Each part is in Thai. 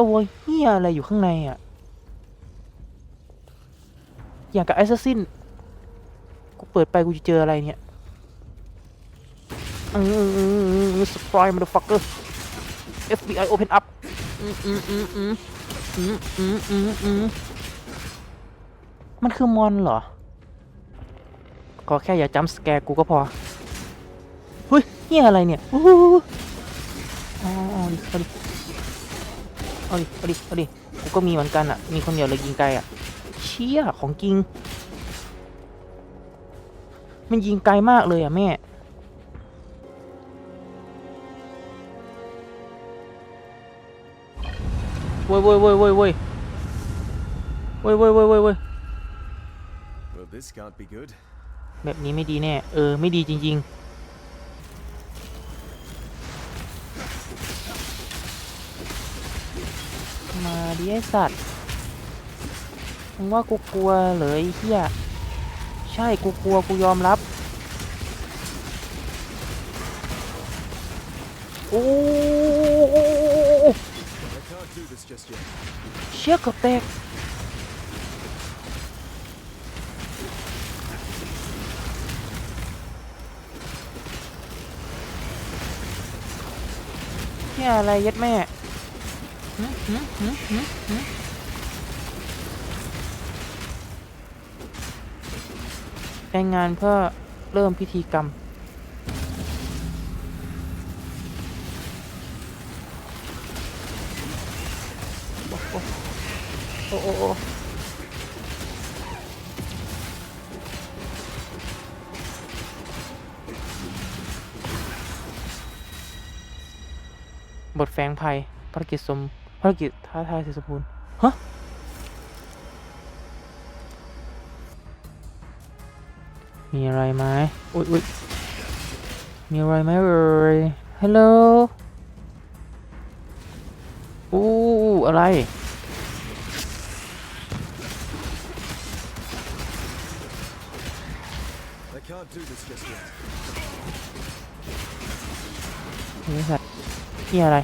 ตัวเฮียอะไรอยู่ข้างในอะ อย่างกับแอสซัสซินกูเปิดไปกูจะเจออะไรเนี่ยอืมสปอยมันฟักเกอร์ FBI open up อืมอืมอืมอืมอืมอืมอืมอืมมันคือมอนเหรอ ก็แค่อย่าจำสแกร์กูก็พอเฮ้ยเฮียอะไรเนี่ย อู้หูอ๋อ เอาดิเอาดิเอาดิเอาดิเอาดิกูก็มีเหมือนกันอะ มีคนเดียวเลยยิงไกลอะ เชี่ยของจริง มันยิงไกลมากเลยอะแม่เว้ยเว้ยเว้ยเว้ยเว้ยเว้ยเว้ยเว้ยเว้ยเว้ย Well, this can't be good. แบบนี้ไม่ดีแน่ เออ ไม่ดีจริง ๆ มาดิไอสัตว์มึงว่ากูกลัวเหรอไอ้เหี้ยใช่กูกลัวกูยอมรับโอ้เชี่ยกับแตกเนี่ยอะไรย็ดแม่ หึหึหึหึหึรายงานเพื่อเริ่มพิธีกรรม โอ้โอ้โอ้บทแฝงภัยภารกิจสม ภารกิจท้าทายเสรษฐภูมิฮะมีอะไรไหมอุ๊ยอุ๊ยมีอะไรไหมเอ่ยฮัลโหลอู้อะไร I can't do this just yet. นี่สัตว์นี่อะไร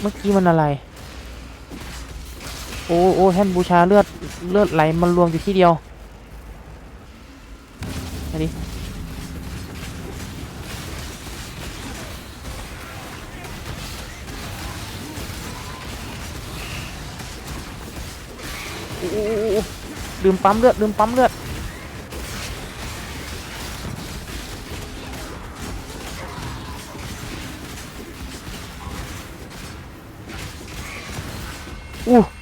เมื่อกี้มันอะไร โอ้โอ้แท่นบูชาเลือดเลือดไหลมันรวมอยู่ที่เดียวอันนี้โอ้โอ้โอ้โอ้ลืมปั๊มเลือดลืมปั๊มเลือด Uh.